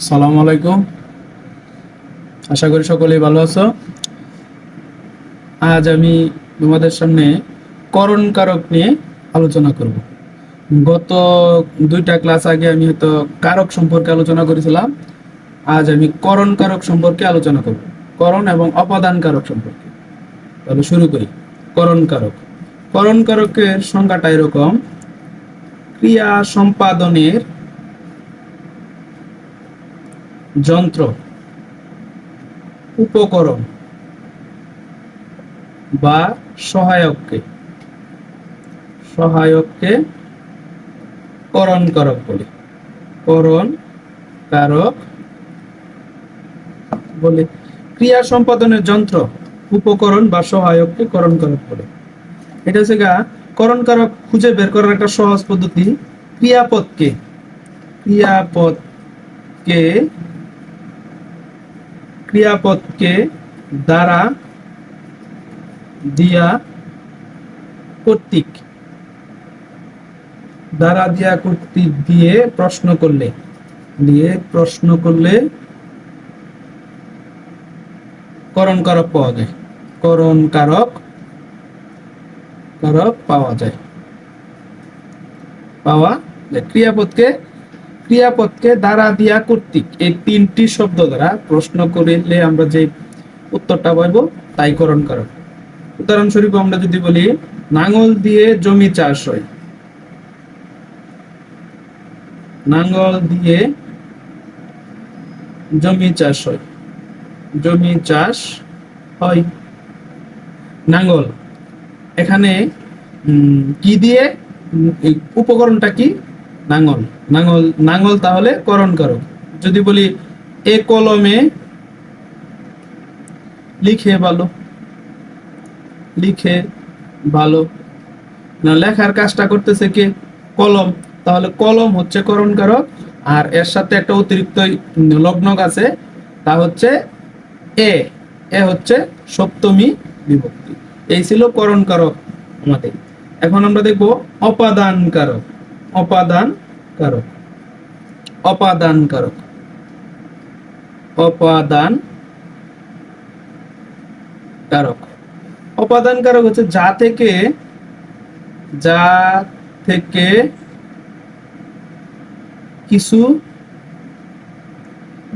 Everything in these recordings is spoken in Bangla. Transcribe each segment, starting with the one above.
সালাম আলাইকুম। আশা করি সকলেই ভালো আছো। আজ আমি তোমাদের সামনে করণ কারক নিয়ে আলোচনা করব। গত দুইটা ক্লাস আগে আমি হয়তো কারক সম্পর্কে আলোচনা করেছিলাম। আজ আমি করণ কারক সম্পর্কে আলোচনা করব। করণ এবং অপাদান কারক সম্পর্কে। তাহলে শুরু করি। করণ কারক করণ কারকের সংজ্ঞাটা এরকম। ক্রিয়া সম্পাদনের যন্ত্র, উপকরণ বা সহায়ককে সহায়ককে করণ কারক বলে। করণ কারক বলে। ক্রিয়া সম্পাদনের যন্ত্র, উপকরণ বা সহায়ককে করণ কারক বলে। এটা হচ্ছে গা করণ কারক খুঁজে বের করার একটা সহজ পদ্ধতি, ক্রিয়াপদকে ক্রিয়াপদকে ক্রিয়াপদকে দ্বারা দিয়া কর্তৃক, দ্বারা দিয়া কর্তৃক দিয়ে প্রশ্ন করলে, দিয়ে প্রশ্ন করলে করণ কারক পাওয়া যায়। করণ কারক কারক পাওয়া যায়। পাওয়া ক্রিয়াপদকে ক্রিয়াপদকে দ্বারা দিয়া কর্তৃক এই তিনটি শব্দ দ্বারা প্রশ্ন করিলে আমরা যে উত্তরটা পাইব, তাই করণ কারক উদাহরণস্বরূপ আমরা যদি বলি নাঙ্গল দিয়ে জমি চাষ হয়। নাঙ্গল দিয়ে জমি চাষ হয়। জমি চাষ হয়। নাঙ্গল এখানে কি দিয়ে উপকরণটা কি? নাঙ্গল নাঙ্গল নাঙ্গল তাহলে করণ কারক। যদি বলি এ কলমে লিখে ভালো লিখে ভালো না, লেখার কাজটা করতেছে কে? কলম। তাহলে কলম হচ্ছে করণ কারক, আর এর সাথে একটা অতিরিক্ত লগ্নক আছে, তা হচ্ছে এ। এ হচ্ছে সপ্তমী বিভক্তি। এই ছিল করণ কারক আমাদের। এখন আমরা দেখব অপাদান কারক। অপাদান কারক। অপাদান কারক অপাদান কারক অপাদান কারক হচ্ছে যা থেকে যা থেকে কিছু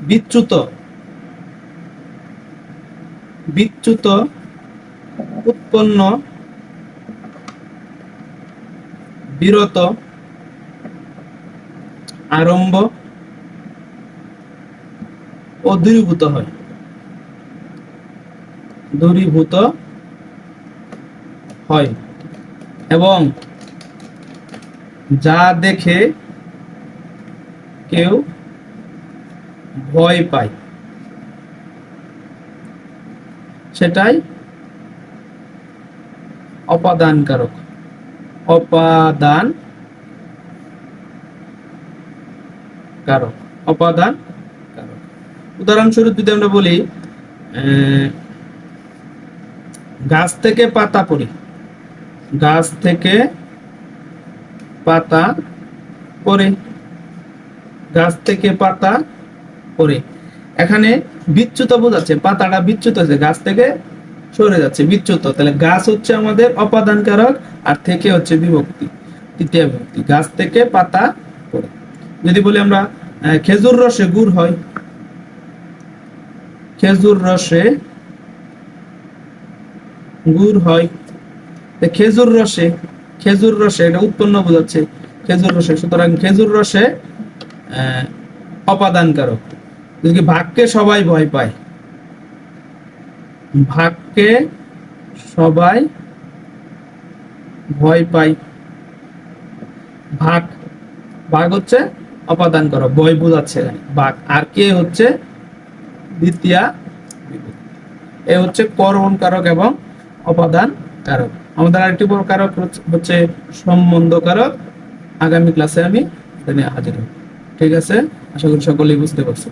বিচ্যুত বিচ্যুত উৎপন্ন, বিরত আরম্ভ ও দূরীভূত হয়। দূরীভূত হয় এবং যা দেখে কেউ ভয় পায়, সেটাই অপাদান কারক অপাদান কারক, অপাদান কারক। উদাহরণস্বরূপ যদি আমরা বলি গাছ থেকে পাতা পড়ে। গাছ থেকে পাতা পড়ে। গাছ থেকে পাতা পড়ে। এখানে বিচ্যুত বোঝাচ্ছে পাতাটা বিচ্যুত হয়েছে, গাছ থেকে সরে যাচ্ছে, বিচ্যুত। তাহলে গাছ হচ্ছে আমাদের অপাদান কারক, আর থেকে হচ্ছে বিভক্তি, তৃতীয় বিভক্তি, গাছ থেকে পাতা পড়ে। যদি বলি আমরা খেজুর রসে গুড় হয়। খেজুর রসে গুড় হয়। খেজুর রসে খেজুর রসে এটা উৎপন্ন বোঝাচ্ছে খেজুর রসে। সুতরাং খেজুর রসে আহ, অপাদান কারক যদি ভাগকে সবাই ভয় পায়? ভাগকে সবাই ভয় পায়। ভাগ ভাগ হচ্ছে অপাদান করো ভয় বোঝাচ্ছে বাক, আর কে হচ্ছে? দ্বিতীয়া এ হচ্ছে করণ কারক এবং অপাদান কারক। আমাদের আরেকটি বড় কারক হচ্ছে- সম্বন্ধ কারক। আগামী ক্লাসে আমি হাজির হব। ঠিক আছে? আশা করি সকলেই বুঝতে পারছ